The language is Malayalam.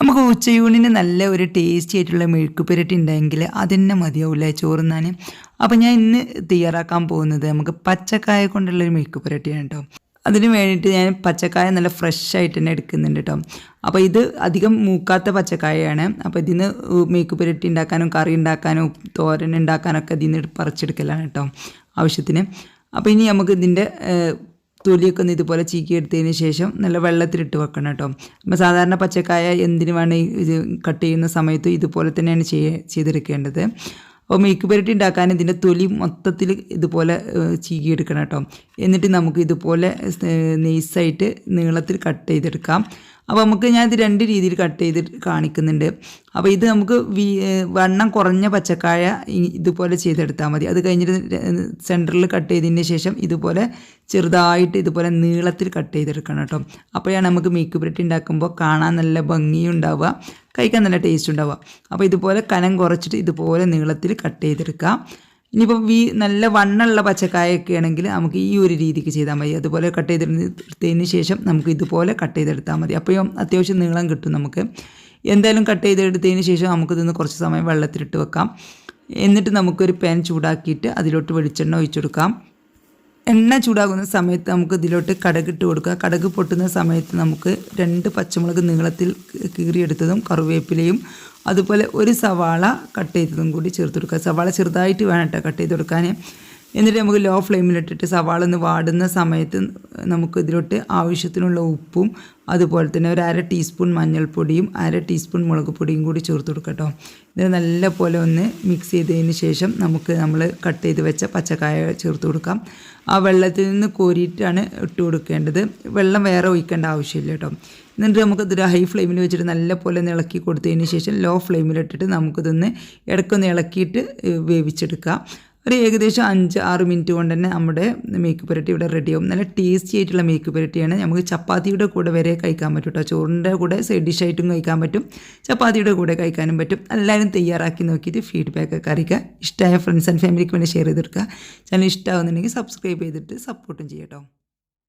നമുക്ക് ഉച്ചയൂണിന് നല്ല ഒരു ടേസ്റ്റി ആയിട്ടുള്ള മെഴുക്ക് പുരട്ടി ഉണ്ടെങ്കിൽ അതന്നെ മതിയാവില്ല ചോറുന്നാൻ അപ്പോൾ ഞാൻ ഇന്ന് തയ്യാറാക്കാൻ പോകുന്നത് നമുക്ക് പച്ചക്കായ കൊണ്ടുള്ള ഒരു മെഴുക്ക് പുരട്ടിയാണ് കേട്ടോ. അതിന് വേണ്ടിയിട്ട് ഞാൻ പച്ചക്കായ നല്ല ഫ്രഷ് ആയിട്ട് തന്നെ എടുക്കുന്നുണ്ട് കേട്ടോ. അപ്പോൾ ഇത് അധികം മൂക്കാത്ത പച്ചക്കായയാണ്. അപ്പോൾ ഇതിന് മെഴുക്ക് പുരട്ടി ഉണ്ടാക്കാനും കറി ഉണ്ടാക്കാനും തോരൻ ഉണ്ടാക്കാനൊക്കെ ഇതിൽ നിന്ന് പറിച്ചെടുക്കലാണ് കേട്ടോ ആവശ്യത്തിന്. അപ്പോൾ ഇനി നമുക്ക് ഇതിന്റെ തൊലിയൊക്കെ ഒന്ന് ഇതുപോലെ ചീക്കി എടുത്തതിന് ശേഷം നല്ല വെള്ളത്തിലിട്ട് വെക്കണം കേട്ടോ. നമ്മൾ സാധാരണ പച്ചക്കായ എന്തിനു വേണം ഇത് കട്ട് ചെയ്യുന്ന സമയത്ത് ഇതുപോലെ തന്നെയാണ് ചെയ്യ ചെയ്തെടുക്കേണ്ടത്. അപ്പോൾ മെയ്ക്ക് പുരട്ടി ഉണ്ടാക്കാൻ ഇതിന്റെ തൊലി മൊത്തത്തിൽ ഇതുപോലെ ചീകിയെടുക്കണം കേട്ടോ. എന്നിട്ട് നമുക്ക് ഇതുപോലെ നെയ്സായിട്ട് നീളത്തിൽ കട്ട് ചെയ്തെടുക്കാം. അപ്പോൾ നമുക്ക് ഞാൻ ഇത് രണ്ട് രീതിയിൽ കട്ട് ചെയ്ത് കാണിക്കുന്നുണ്ട്. അപ്പോൾ ഇത് നമുക്ക് വണ്ണം കുറഞ്ഞ പച്ചക്കായ ഇതുപോലെ ചെയ്തെടുത്താൽ മതി. അത് കഴിഞ്ഞിട്ട് സെന്ററിൽ കട്ട് ചെയ്തതിന് ശേഷം ഇതുപോലെ ചെറുതായിട്ട് ഇതുപോലെ നീളത്തിൽ കട്ട് ചെയ്തെടുക്കണം കേട്ടോ. അപ്പോഴാണ് നമുക്ക് മീക്ക് ബ്രെഡ് ഉണ്ടാക്കുമ്പോൾ കാണാൻ നല്ല ഭംഗിയും ഉണ്ടാവുക കഴിക്കാൻ നല്ല ടേസ്റ്റ് ഉണ്ടാവുക. അപ്പോൾ ഇതുപോലെ കനം കുറച്ചിട്ട് ഇതുപോലെ നീളത്തിൽ കട്ട് ചെയ്തെടുക്കാം. ഇനിയിപ്പോൾ വീ നല്ല വണ്ണുള്ള പച്ചക്കായൊക്കെ ആണെങ്കിൽ നമുക്ക് ഈ ഒരു രീതിക്ക് ചെയ്താൽ മതി. അതുപോലെ കട്ട് ചെയ്തെടുത്തതിന് ശേഷം നമുക്ക് ഇതുപോലെ കട്ട് ചെയ്തെടുത്താൽ മതി. അപ്പോഴും അത്യാവശ്യം നീളം കിട്ടും നമുക്ക്. എന്തായാലും കട്ട് ചെയ്തെടുത്തതിന് ശേഷം നമുക്കിതൊന്ന് കുറച്ച് സമയം വെള്ളത്തിലിട്ട് വെക്കാം. എന്നിട്ട് നമുക്കൊരു പാൻ ചൂടാക്കിയിട്ട് അതിലോട്ട് വെളിച്ചെണ്ണ ഒഴിച്ചെടുക്കാം. എണ്ണ ചൂടാകുന്ന സമയത്ത് നമുക്ക് ഇതിലോട്ട് കടകിട്ട് കൊടുക്കുക. കടക് പൊട്ടുന്ന സമയത്ത് നമുക്ക് രണ്ട് പച്ചമുളക് നീളത്തിൽ കീറിയെടുത്തതും കറിവേപ്പിലയും അതുപോലെ ഒരു സവാള കട്ട് ചെയ്തതും കൂടി ചേർത്ത് കൊടുക്കുക. സവാള ചെറുതായിട്ട് വേണം കേട്ടോ കട്ട് ചെയ്ത് കൊടുക്കാൻ എന്നിട്ട് നമുക്ക് ലോ ഫ്ലെയിമിലിട്ടിട്ട് സവാള ഒന്ന് വാടുന്ന സമയത്ത് നമുക്ക് ഇതിലോട്ട് ആവശ്യത്തിനുള്ള ഉപ്പും അതുപോലെ തന്നെ ഒരു അര ടീസ്പൂൺ മഞ്ഞൾപ്പൊടിയും അര ടീസ്പൂൺ മുളക് പൊടിയും കൂടി ചേർത്ത് കൊടുക്കുക കേട്ടോ ഇത് നല്ല പോലെ ഒന്ന് മിക്സ് ചെയ്തതിന് ശേഷം നമുക്ക് നമ്മൾ കട്ട് ചെയ്ത് വെച്ച പച്ചക്കായ ചേർത്ത് കൊടുക്കാം. ആ വെള്ളത്തിൽ നിന്ന് കോരിയിട്ടാണ് ഇട്ട് കൊടുക്കേണ്ടത്. വെള്ളം വേറെ ഒഴിക്കേണ്ട ആവശ്യമില്ല കേട്ടോ എന്നിട്ട് നമുക്ക് നമുക്കിതൊരു ഹൈ ഫ്ലെയിമിൽ വെച്ചിട്ട് നല്ല പോലെ ഇളക്കി കൊടുത്തതിന് ശേഷം ലോ ഫ്ലെയിമിലിട്ടിട്ട് നമുക്കിതൊന്ന് ഇടയ്ക്കൊന്ന് ഇളക്കിയിട്ട് വേവിച്ചെടുക്കാം. ഒരു ഏകദേശം അഞ്ച് ആറ് മിനിറ്റ് കൊണ്ട് തന്നെ നമ്മുടെ മേക്ക് പുരട്ടി ഇവിടെ റെഡിയാവും നല്ല ടേസ്റ്റി ആയിട്ടുള്ള മേക്ക് പുരട്ടിയാണ്. നമുക്ക് ചപ്പാത്തിയുടെ കൂടെ വരെ കഴിക്കാൻ പറ്റും കേട്ടോ ചോറിന്റെ കൂടെ സൈഡ് ഡിഷായിട്ടും കഴിക്കാൻ പറ്റും. ചപ്പാത്തിയുടെ കൂടെ കഴിക്കാനും പറ്റും. എല്ലാവരും തയ്യാറാക്കി നോക്കിയിട്ട് ഫീഡ്ബാക്ക് ഒക്കെ അറിയിക്കുക. ഇഷ്ടമായ ഫ്രണ്ട്സ് ആൻഡ് ഫാമിലിക്ക് വേണ്ടി ഷെയർ ചെയ്തെടുക്കുക ചാനൽ ഇഷ്ടമാകുന്നുണ്ടെങ്കിൽ സബ്സ്ക്രൈബ് ചെയ്തിട്ട് സപ്പോർട്ടും ചെയ്യട്ടോ